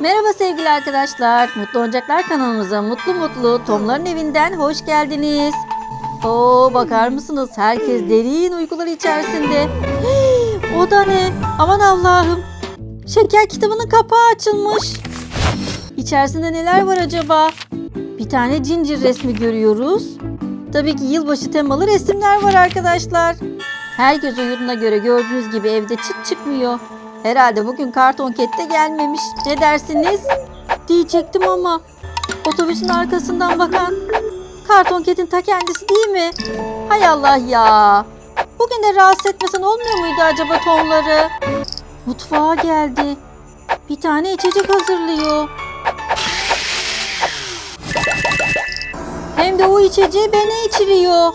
Merhaba sevgili arkadaşlar. Mutlu Oyuncaklar kanalımıza mutlu mutlu Tomların evinden hoş geldiniz. Oo bakar mısınız? Herkes derin uykular içerisinde. Hii, o da ne? Aman Allah'ım. Şeker kitabının kapağı açılmış. İçerisinde neler var acaba? Bir tane cincir resmi görüyoruz. Tabii ki yılbaşı temalı resimler var arkadaşlar. Herkes uyuduğuna göre gördüğünüz gibi evde çıt çıkmıyor. Herhalde bugün karton kette gelmemiş. Ne dersiniz? Diyecektim ama otobüsün arkasından bakan karton ketin ta kendisi değil mi? Hay Allah ya. Bugün de rahatsız etmesen olmuyor muydu acaba tonları? Mutfağa geldi. Bir tane içecek hazırlıyor. Hem de o içeceği bana içiriyor.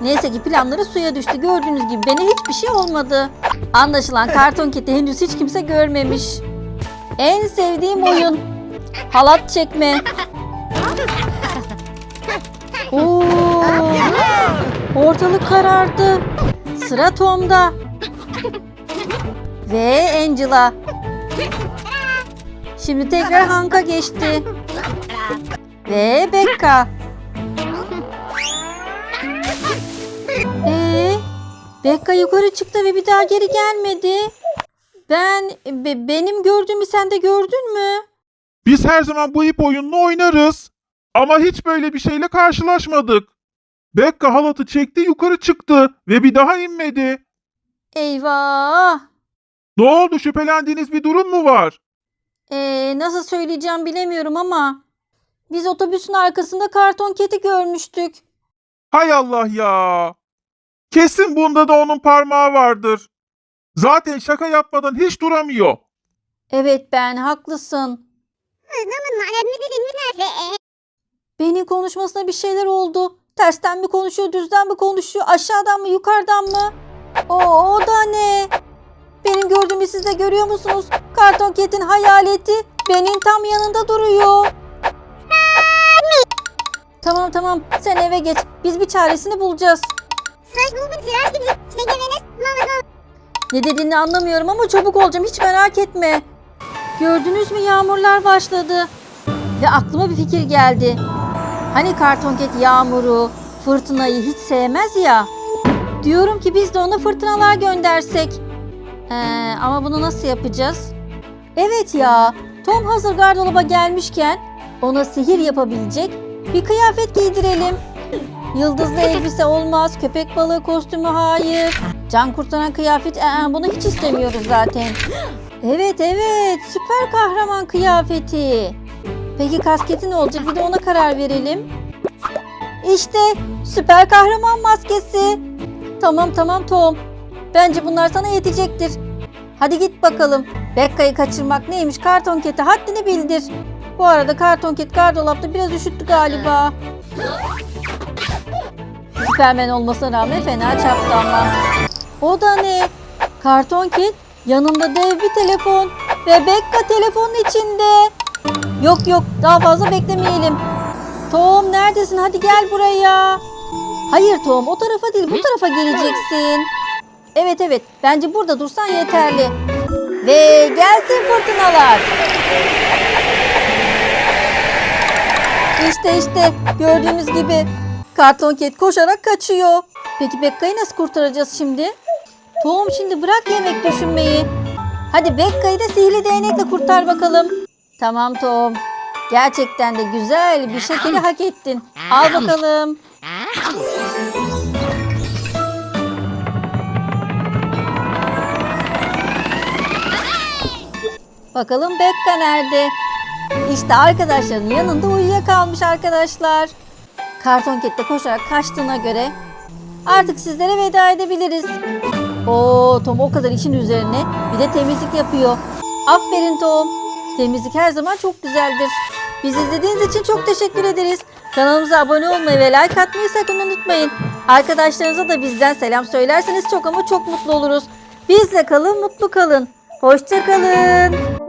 Neyse ki planları suya düştü. Gördüğünüz gibi bana hiçbir şey olmadı. Anlaşılan karton keti henüz hiç kimse görmemiş. En sevdiğim oyun. Halat çekme. Oo, ortalık karardı. Sıra Tom'da. Ve Angela. Şimdi tekrar Hank'a geçti. Ve Becca. Ee, Becca yukarı çıktı ve bir daha geri gelmedi. Ben, be- benim gördüğümü sen de gördün mü? Biz her zaman bu ip oyununu oynarız. Ama hiç böyle bir şeyle karşılaşmadık. Bekka halatı çekti yukarı çıktı ve bir daha inmedi. Eyvah. Ne oldu şüphelendiğiniz bir durum mu var? Ee, nasıl söyleyeceğim bilemiyorum ama biz otobüsün arkasında karton keti görmüştük. Hay Allah ya. Kesin bunda da onun parmağı vardır. Zaten şaka yapmadan hiç duramıyor. Evet ben haklısın. Benim konuşmasına bir şeyler oldu. Tersten mi konuşuyor, düzden mi konuşuyor, aşağıdan mı, yukarıdan mı? O, o da ne? Benim gördüğümü siz de görüyor musunuz? Karton ketin hayaleti benim tam yanında duruyor. Tamam tamam sen eve geç. Biz bir çaresini bulacağız. Ne dediğini anlamıyorum ama çabuk olacağım hiç merak etme. Gördünüz mü yağmurlar başladı. Ve aklıma bir fikir geldi. Hani kartonket yağmuru, fırtınayı hiç sevmez ya. Diyorum ki biz de ona fırtınalar göndersek. Ee, ama bunu nasıl yapacağız? Evet ya, Tom hazır gardıroba gelmişken ona sihir yapabilecek bir kıyafet giydirelim. Yıldızlı elbise olmaz, köpek balığı kostümü hayır. Can kurtaran kıyafet, ee, bunu hiç istemiyoruz zaten. Evet evet, süper kahraman kıyafeti. Peki kasketi ne olacak? Bir de ona karar verelim. İşte süper kahraman maskesi. Tamam tamam Tom. Bence bunlar sana yetecektir. Hadi git bakalım. Bekka'yı kaçırmak neymiş? Karton keti haddini bildir. Bu arada karton ket gardolapta biraz üşüttü galiba. Süpermen olmasına rağmen fena çaptı ama. O da ne? Karton ket yanında dev bir telefon ve Bekka telefonun içinde. Yok yok daha fazla beklemeyelim. Tom neredesin? Hadi gel buraya. Hayır Tom o tarafa değil bu tarafa geleceksin. Evet evet bence burada dursan yeterli. Ve gelsin fırtınalar. İşte işte gördüğünüz gibi karton ket koşarak kaçıyor. Peki Bekka'yı nasıl kurtaracağız şimdi? Tom şimdi bırak yemek düşünmeyi. Hadi Bekka'yı da sihirli değnekle kurtar bakalım. Tamam Tom. Gerçekten de güzel bir şekeri hak ettin. Al bakalım. Bakalım Bekka nerede? İşte arkadaşlarının yanında uyuyakalmış arkadaşlar. Karton kette koşarak kaçtığına göre artık sizlere veda edebiliriz. Oo Tom o kadar işin üzerine bir de temizlik yapıyor. Aferin Tom. Temizlik her zaman çok güzeldir. Bizi izlediğiniz için çok teşekkür ederiz. Kanalımıza abone olmayı ve like atmayı sakın unutmayın. Arkadaşlarınıza da bizden selam söylerseniz çok ama çok mutlu oluruz. Bizle kalın, mutlu kalın. Hoşça kalın.